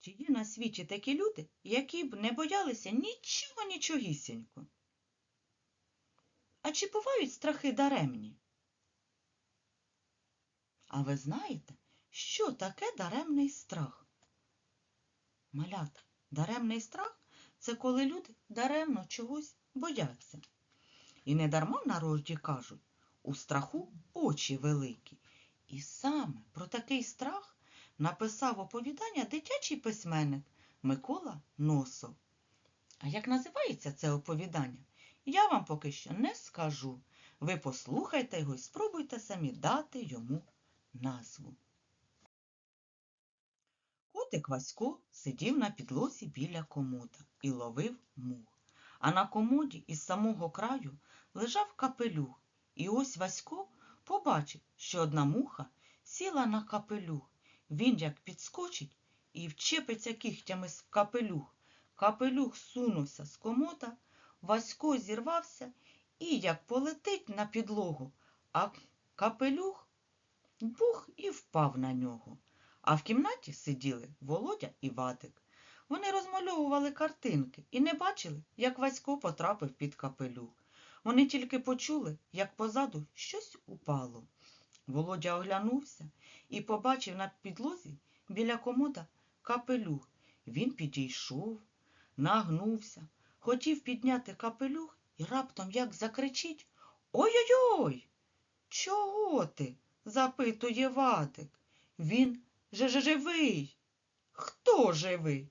Чи є на світі такі люди, які б не боялися нічого нічогісінько? А чи бувають страхи даремні? А ви знаєте, що таке даремний страх? Малята, даремний страх це коли люди даремно чогось бояться. І не дарма в народі кажуть, у страху очі великі. І саме про такий страх написав оповідання дитячий письменник Микола Носов. А як називається це оповідання, я вам поки що не скажу. Ви послухайте його і спробуйте самі дати йому назву. Котик Васько сидів на підлозі біля комода і ловив мух. А на комоді із самого краю лежав капелюх. І ось Васько побачив, що одна муха сіла на капелюх. Він як підскочить і вчепиться кігтями в капелюх. Капелюх сунувся з комода, Васько зірвався і як полетить на підлогу, а капелюх бух і впав на нього. А в кімнаті сиділи Володя і Вадик. Вони розмальовували картинки і не бачили, як Васько потрапив під капелюх. Вони тільки почули, як позаду щось упало. Володя оглянувся і побачив на підлозі біля комода капелюх. Він підійшов, нагнувся, хотів підняти капелюх і раптом як закричить Ой-ой-ой! Чого ти? запитує Вадик. Він же живий. Хто живий?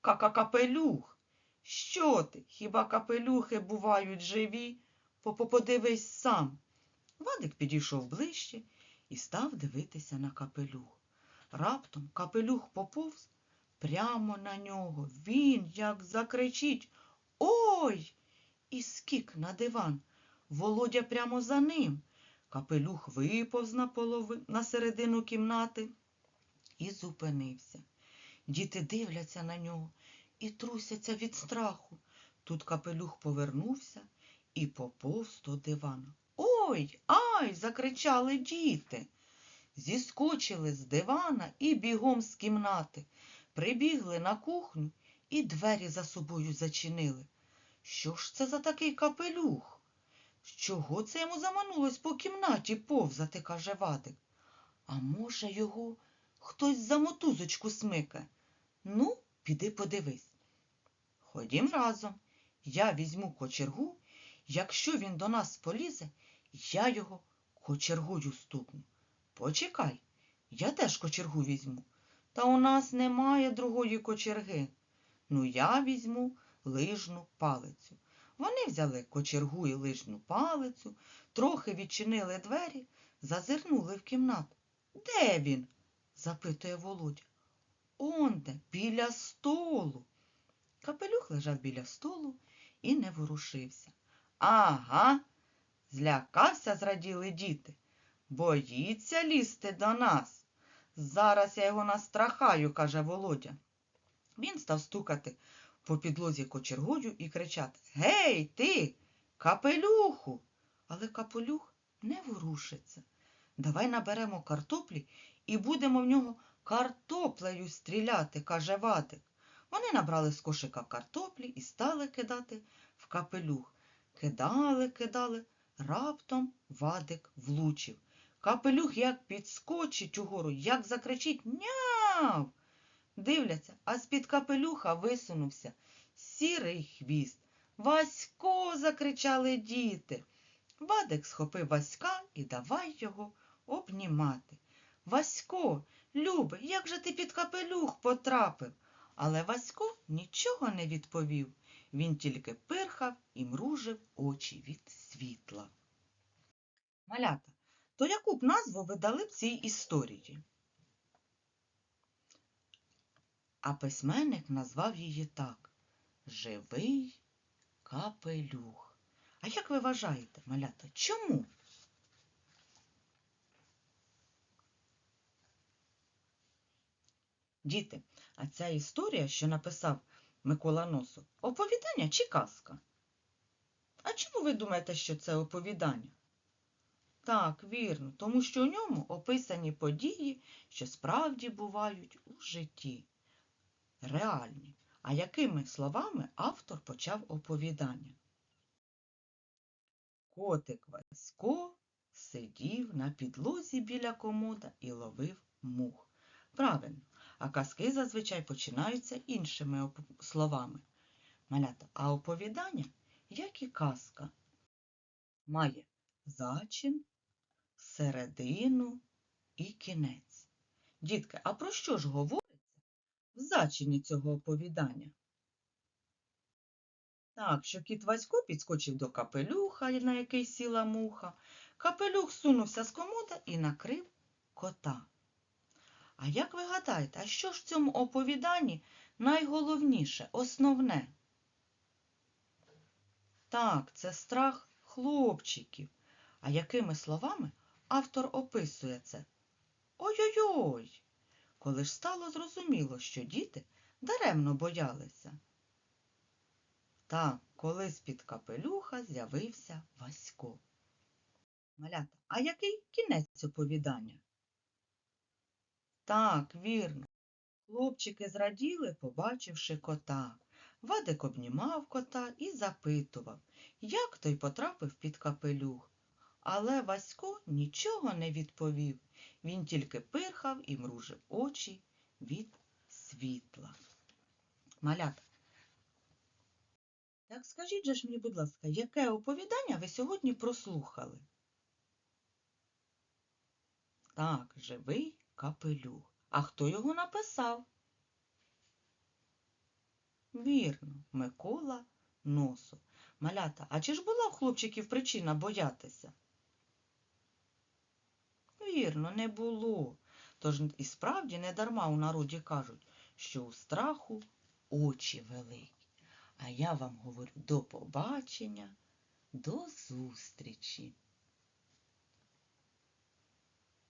Кака-капелюх. Що ти? Хіба капелюхи бувають живі? Поподивись сам. Вадик підійшов ближче і став дивитися на капелюх. Раптом капелюх поповз прямо на нього. Він як закричить Ой! і скік на диван. Володя прямо за ним. Капелюх виповз на, полови... на середину кімнати і зупинився. Діти дивляться на нього і трусяться від страху. Тут капелюх повернувся і поповз до дивана. Ой, ай! закричали діти. Зіскочили з дивана і бігом з кімнати. Прибігли на кухню і двері за собою зачинили. Що ж це за такий капелюх? Чого це йому заманулось по кімнаті повзати, каже Вадик. А може, його хтось за мотузочку смикає? Ну, піди подивись. Ходім разом. Я візьму кочергу. Якщо він до нас полізе, я його кочергою стукну. Почекай, я теж кочергу візьму. Та у нас немає другої кочерги. Ну, я візьму лижну палицю. Вони взяли кочергу і лижну палицю, трохи відчинили двері, зазирнули в кімнату. Де він? запитує Володя. Онде, біля столу. Капелюх лежав біля столу і не ворушився. Ага, злякався, зраділи діти. Боїться лізти до нас. Зараз я його настрахаю, каже Володя. Він став стукати по підлозі кочергою і кричати Гей, ти, капелюху. Але капелюх не ворушиться. Давай наберемо картоплі і будемо в нього картоплею стріляти, каже Вадик. Вони набрали з кошика картоплі і стали кидати в капелюх. Кидали, кидали, раптом Вадик влучив. Капелюх як підскочить угору, як закричить Няв. Дивляться, а з-під капелюха висунувся сірий хвіст. Васько. закричали діти. Вадик схопив Васька і давай його обнімати. Васько, Любе, як же ти під капелюх потрапив? Але Васько нічого не відповів. Він тільки пирхав і мружив очі від світла. Малята, то яку б назву ви дали б цій історії? А письменник назвав її так Живий капелюх. А як ви вважаєте, малята, чому? Діти, а ця історія, що написав Микола Носов, оповідання чи казка? А чому ви думаєте, що це оповідання? Так, вірно, тому що у ньому описані події, що справді бувають у житті. реальні. А якими словами автор почав оповідання? Котик Васько сидів на підлозі біля комода і ловив мух. Правильно, а казки зазвичай починаються іншими словами. Малята, а оповідання, як і казка, має зачин, середину і кінець. Дітки, а про що ж говориться в зачині цього оповідання? Так, що кіт Васько підскочив до капелюха, на який сіла муха. Капелюх сунувся з комода і накрив кота. А як ви гадаєте, а що ж в цьому оповіданні найголовніше, основне? Так, це страх хлопчиків. А якими словами автор описує це? Ой-ой-ой! Коли ж стало зрозуміло, що діти даремно боялися. Так, коли з-під капелюха з'явився Васько. Малята, а який кінець оповідання? Так, вірно. Хлопчики зраділи, побачивши кота. Вадик обнімав кота і запитував, як той потрапив під капелюх. Але Васько нічого не відповів. Він тільки пирхав і мружив очі від світла. Малята. Так скажіть же ж мені, будь ласка, яке оповідання ви сьогодні прослухали? Так, живий капелюх. А хто його написав? Вірно, Микола Носов. Малята, а чи ж була в хлопчиків причина боятися? Вірно, не було. Тож і справді не дарма у народі кажуть, що у страху очі великі. А я вам говорю до побачення, до зустрічі.